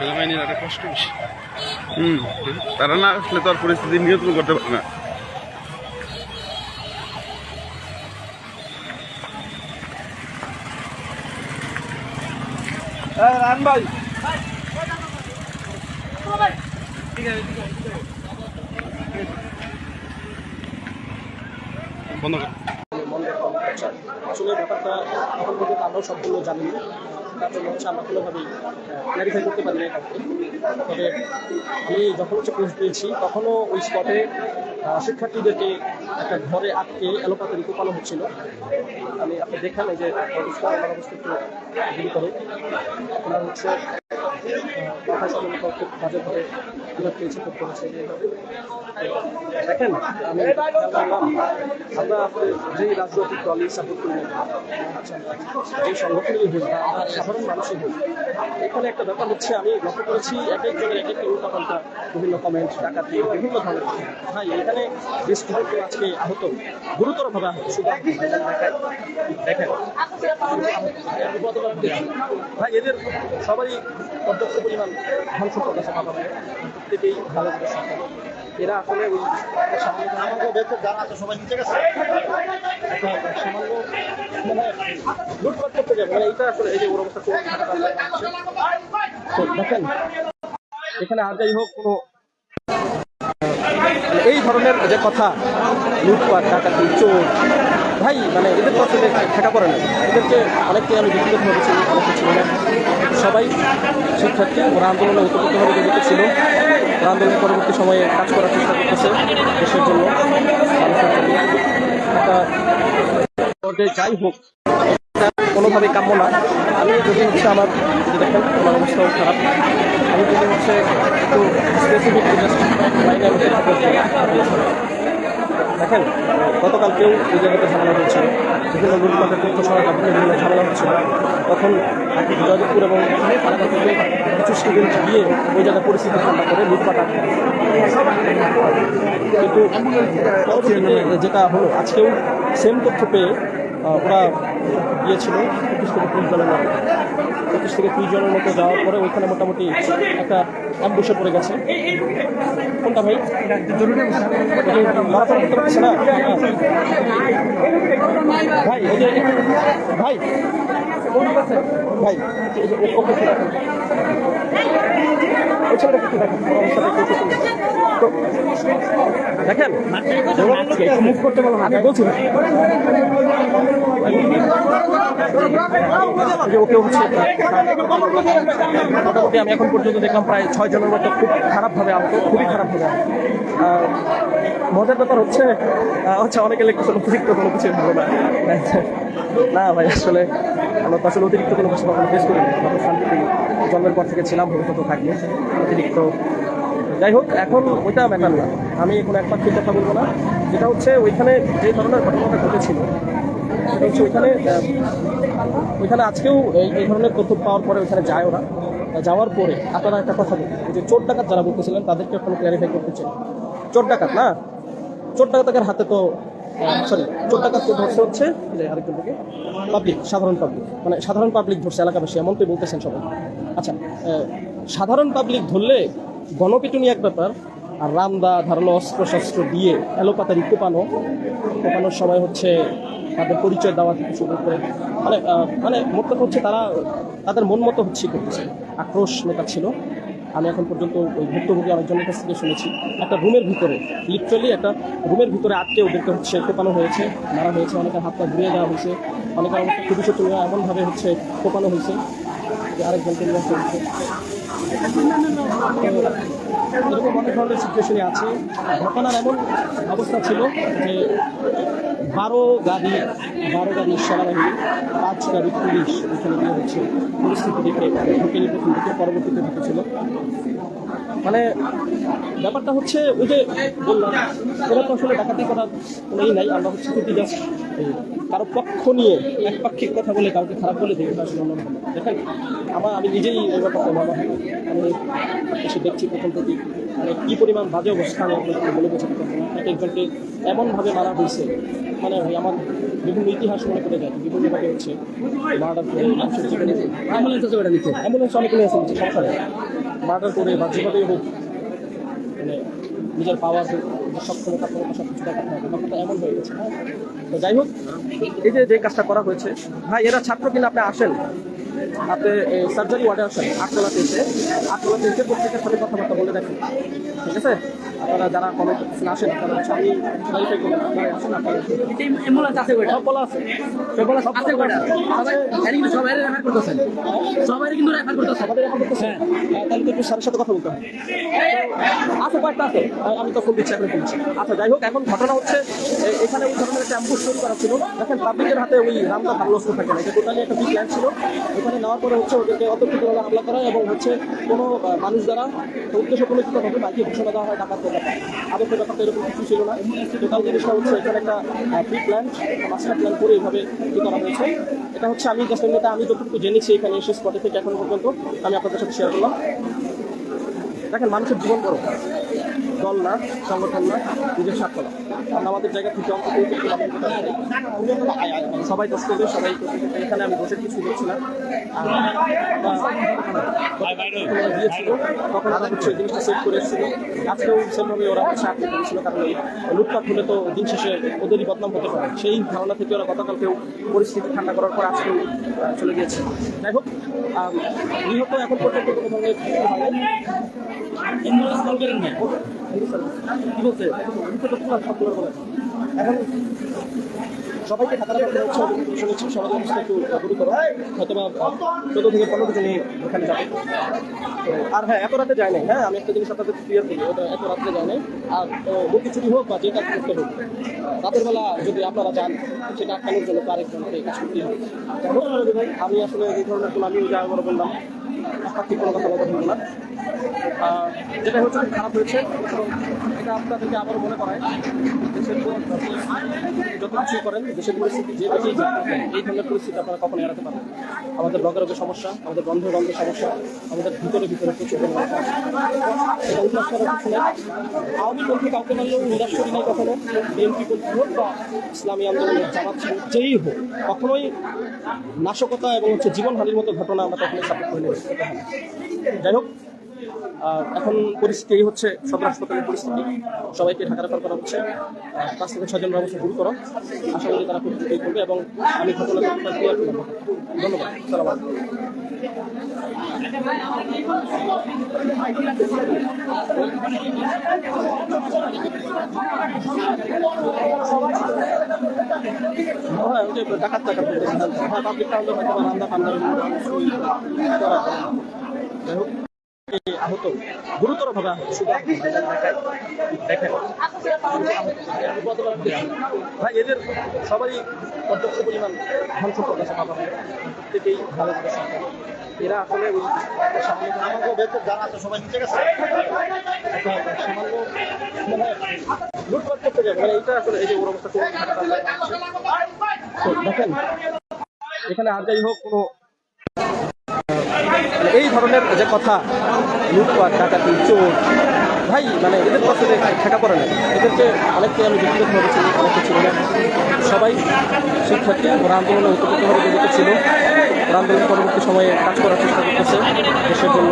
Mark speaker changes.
Speaker 1: সেনাবাহিনীর একটা কষ্ট বেশি। হুম তারা না আসলে তো আর পরিস্থিতি নিয়ন্ত্রণ করতে পারে না। ভাই। বন্ধ কর।
Speaker 2: আসলে ব্যাপারটা এখন পর্যন্ত আমরাও সম্পূর্ণ জানি না তার জন্য হচ্ছে আমি যখন হচ্ছে দিয়েছি, তখনও ওই স্পটে শিক্ষার্থীদেরকে একটা ঘরে আটকে এলোপাতারি কোপানো হচ্ছিল। আমি আপনি দেখেন এই যে করে। আপনার হচ্ছে পেয়েছে করেছে দেখেন আমি আমরা যে রাজনৈতিক দলই সাপোর্ট করি না আচ্ছা, যে সংগঠনই হোক বা আমরা সাধারণ মানুষই হোক এখানে একটা ব্যাপার হচ্ছে আমি লক্ষ্য করেছি এক একজনের এক একটা উল্টাপাল্টা বিভিন্ন কমেন্ট ডাকাতি বিভিন্ন ধরনের। ভাই এখানে যে স্টুডেন্ট আজকে আহত গুরুতরভাবে আহত শুধু দেখেন ভাই এদের সবারই পর্যাপ্ত পরিমাণ বাবা প্রত্যেকেই ভালো এরা আসলে ওই সামান্য মানে লুটপাট করতে আসলে এই যে ওর দেখেন এখানে আর যাই হোক কোনো এই ধরনের যে কথা, লুটপাট, ডাকাতি, চোর ভাই মানে এদের তো আসলে ঠেকা পড়ে না। এদেরকে অনেককে আমি ব্যক্তিগতভাবে চিনি অনেকে ছিল না। সবাই শিক্ষার্থী, ওরা আন্দোলনে উত্তরভাবে জড়িত ছিল। ওরা আন্দোলনের পরবর্তী সময়ে কাজ করার চেষ্টা করতেছে দেশের জন্য। যাই হোক কোনোভাবে কাম্য না। আমি যদি হচ্ছে আমার যদি দেখেন, আমার অবস্থাও খারাপ। আমি যদি হচ্ছে একটু স্পেসিফিক লাইনে আমি দেখেন গতকালকেও এই জায়গাতে ঝামেলা হচ্ছিল বিভিন্ন লুটপাটের তথ্য ছড়া বিভিন্ন ঝামেলা হচ্ছিল তখন যোগাযোগপুর এবং কিছু স্টুডেন্ট গিয়ে ওই জায়গায় পরিস্থিতি ঠান্ডা করে লুটপাট কিন্তু যেটা হলো, আজকেও সেম তথ্য পেয়ে ওরা গিয়েছিল জনের মতো পঁচিশ থেকে ত্রিশ জনের মতো যাওয়ার পরে ওইখানে মোটামুটি একটা অ্যাম্বুসে পড়ে গেছে। কোনটা ভাই? মারাথন করতে পারতেছে না? ভাই ভাই ভাই ওকে দেখেন মুখ করতে পারব না আমি বলছি ওকে হচ্ছে মোটামুটি আমি এখন পর্যন্ত দেখলাম প্রায় ছয় জনের মতো খুব খারাপভাবে আহত, খুবই খারাপভাবে মজার ব্যাপার হচ্ছে হচ্ছে অনেকে লিখতেছে অতিরিক্ত কোনো কিছু ভালো না। না ভাই, আসলে আমরা তো আসলে অতিরিক্ত কোনো কিছু কখনো ফেস করিনি। আমরা জন্মের পর থেকে ছিলাম ভবিষ্যতে থাকবে। অতিরিক্ত যাই হোক, এখন ওইটা ম্যাটার না। আমি এখন এক পাক্ষিক কথা বলব না। যেটা হচ্ছে, ওইখানে যে ধরনের ঘটনাটা ঘটেছিল ওইখানে ওইখানে আজকেও এই ধরনের তথ্য পাওয়ার পরে ওইখানে যায় ওরা। যাওয়ার পরে আপনারা একটা কথা বলুন যে চোর ডাকাত যারা বলতেছিলেন, তাদেরকে এখন ক্লিয়ারিফাই করতে চাই। চোর ডাকাত না? চোর ডাকাতের হাতে তো সরি চোর ডাকাতকে ধরছে হচ্ছে আরেকজন থেকে পাবলিক সাধারণ পাবলিক মানে সাধারণ পাবলিক ধরছে এলাকাবাসী, এমন তো বলতেছেন সবাই। আচ্ছা সাধারণ পাবলিক ধরলে গণপিটুনি এক ব্যাপার, আর রামদা, ধারালো অস্ত্র শস্ত্র দিয়ে এলোপাতারি কোপানো, কোপানোর সময় হচ্ছে তাদের পরিচয় দেওয়া থেকে শুরু করে মানে মানে মোট কথা হচ্ছে তারা তাদের মন মতো হচ্ছে করতেছে। আক্রোশ ছিল। আমি এখন পর্যন্ত ওই ভুক্তভোগী অনেকজনের কাছ থেকে শুনেছি। একটা রুমের ভিতরে লিটারালি একটা রুমের ভিতরে আটকে ওদেরকে হচ্ছে কোপানো হয়েছে, মারা হয়েছে, অনেকের হাত পা ঘুরিয়ে দেওয়া হয়েছে, অনেকের অবস্থা খুবই ছোট এমনভাবে হচ্ছে কোপানো হয়েছে আরেকজনকে নিয়ে হয়েছে। এরকম অনেক ধরনের সিচুয়েশনে আছে। ঘটনার এমন অবস্থা ছিল যে বারো গাড়ি বারো গাড়ি সেনাবাহিনী পাঁচ গাড়ি পুলিশ এখানে গিয়ে হচ্ছে পরিস্থিতি দেখে ঢুকে প্রথম দিকে, পরবর্তীতে ঢুকেছিল মানে ব্যাপারটা হচ্ছে ওই যে বললাম ওরা তো আসলে ডাকাতি করার কোনোই নাই আমরা হচ্ছে যদি জাস্ট কারও পক্ষ নিয়ে একপাক্ষিক কথা বলে কাউকে খারাপ বলে দেখি এটা আসলে অন্য দেখেন আমার আমি নিজেই এই ব্যাপারটা হয় আমি এসে দেখছি প্রথম থেকে মানে কী পরিমাণ বাজে অবস্থা আমি বলে বোঝাতে পারব না। এক একজনকে এমনভাবে মারা হয়েছে মানে ভাই আমার বিভিন্ন ইতিহাস মনে করে যায় বিভিন্নভাবে হচ্ছে মার্ডার করে
Speaker 3: অ্যাম্বুলেন্স আছে ওটা নিচে।
Speaker 2: অ্যাম্বুলেন্স অনেকগুলো আছে সমস্যা নেই মার্ডার করে বা যেভাবেই হোক মানে নিজের পাওয়ার সক্ষমতা, ক্ষমতা সব কিছু দেখাতে হবে এমন হয়ে গেছে হ্যাঁ? তো যাই হোক, এই যে যে কাজটা করা হয়েছে, ভাই, এরা ছাত্র কিনা আপনি আসেন? আপনি সার্জারি ওয়ার্ডে আসেন আটতলাতে এসে আটতলাতে এসে প্রত্যেকের সাথে কথাবার্তা বলে দেখেন। ঠিক আছে? আপনারা যারা কলেজ আসেন আপনারা আমি ভেরিফাই আপনারা আসেন আপনারা
Speaker 3: অ্যাম্বুলেন্স আছে ওটা
Speaker 2: সব বলা আছে সব বলা সব
Speaker 3: আছে ওটা সবাই এর কিন্তু সবাই রেফার করতেছেন। সবাই কিন্তু রেফার করতেছেন।
Speaker 2: আমাদের এখন করতেছে হ্যাঁ। তাহলে তো একটু স্যারের সাথে কথা বলতে হবে। আছে কয়েকটা আছে। আমি তো ফোন দিচ্ছি এখন আচ্ছা যাই হোক এখন ঘটনা হচ্ছে এখানে ওই ধরনের একটা অ্যাম্বুশ তৈরি করা ছিল। দেখেন পাবলিকের হাতে ওই ভালো থাকে না। এটা টোটালি একটা প্ল্যান ছিল। ওখানে নেওয়ার পরে হচ্ছে ওদেরকে অতর্কিতভাবে হামলা করা এবং হচ্ছে কোনো মানুষ দ্বারা উদ্দেশ্য প্রণোদিতভাবে বাকি ঘোষণা দেওয়া হয় ডাকাত ব্যাপার। আদর্শ ব্যাপারটা এরকম কিছু ছিল না। টোটাল জিনিসটা হচ্ছে, এখানে একটা প্রি প্ল্যান মাস্টার প্ল্যান করে এইভাবে ই করা হয়েছে। এটা হচ্ছে আমি জাস্ট আমি যতটুকু জেনেছি এখানে এসে স্পটে থেকে এখন পর্যন্ত আমি আপনাদের সাথে শেয়ার করলাম। দেখেন, মানুষের জীবন বড়। দল না সংগঠন না নিজের স্বার্থ না। কারণ আমাদের জায়গা থেকে। সবাই দোষ করবে সবাই এখানে আমি বসে কিছু আহ, দিয়েছিল তখন ওরা হচ্ছে জিনিসটা সেভ করে এসেছিল। আজকেও সেমভাবে ওরা হচ্ছে আটকে করেছিল কারণ এই লুটপাট হলে তো দিন শেষে ওদেরই বদনাম হতে পারে। সেই ধারণা থেকে ওরা গতকালকেও পরিস্থিতি ঠান্ডা করার পর আজকেও চলে গিয়েছে। যাই হোক নিহত এখন পর্যন্ত কোনো ধরনের এখন সবাইকে ঢাকা রাখা হচ্ছে শুনেছি গুরুতর হয়তো বা চোদ্দ থেকে পনেরো যাবে। আর হ্যাঁ এত রাতে যায় নাই। হ্যাঁ আমি একটা জিনিস আপনাদের ক্লিয়ার করি, ওটা এত রাত্রে যায় নাই। আর মুক্তি ছুটি হোক বা যে কাজ করতে হোক, রাতের বেলা যদি আপনারা যান, সেটা আটকানোর জন্য তো আরেকজনকে কাজ করতেই হবে। আমি আসলে এই ধরনের কোনো আমি যা বললাম আপাতত কোনো কথা না যেটা হচ্ছে খারাপ হয়েছে এটা আপনাদেরকে আবার মনে করায়। করেন, দেশের পরিস্থিতি এই ধরনের পরিস্থিতি কখনো এড়াতে আমাদের রোগের সমস্যা, আমাদের গন্ধ গন্ধের সমস্যা, আমাদের ভিতরে ভিতরে আওয়ামী পন্থী কাউকে মানলেও নিরাশ করি নাই কখনো। বিএনপি হোক বা ইসলামী আন্দোলনের ছিল, যেই হোক, কখনোই নাশকতা এবং হচ্ছে জীবনহানির মতো ঘটনা আমরা কখনোই সাপোর্ট করি না যাই হোক এখন পরিস্থিতি হচ্ছে, সদর হাসপাতালের পরিস্থিতি। সবাইকে ঢাকা রেফার করা হচ্ছে। পাঁচ থেকে ছজন অবস্থা গুরুতর আশা করি তারা খুব দ্রুতই করবে এবং আমি ঘটনা ধন্যবাদ। আলাইকুম। হ্যাঁ ডাকাত আহত, গুরুতরভাবে ভাই, এদের সবাই পর্যাপ্ত পরিমাণ ধন প্রত্যেকেই ভালো এরা আসলে ওই সবাই সামান্য মানে করতে এইটা আসলে এই যে এখানে আর যাই হোক, কোনো এই ধরনের যে কথা লুটপাট, ডাকাতি, চোর, ভাই মানে এদের কাছে ঠেকা পড়ে না, এদেরকে অনেককে আমি ব্যক্তিগতভাবে চিনি অনেকে ছিল না। সবাই শিক্ষার্থী, ওরা আন্দোলনে উত্তরভাবে জড়িত ছিল। ওরা আন্দোলন পরবর্তী সময়ে কাজ করার চেষ্টা করতেছে দেশের জন্য।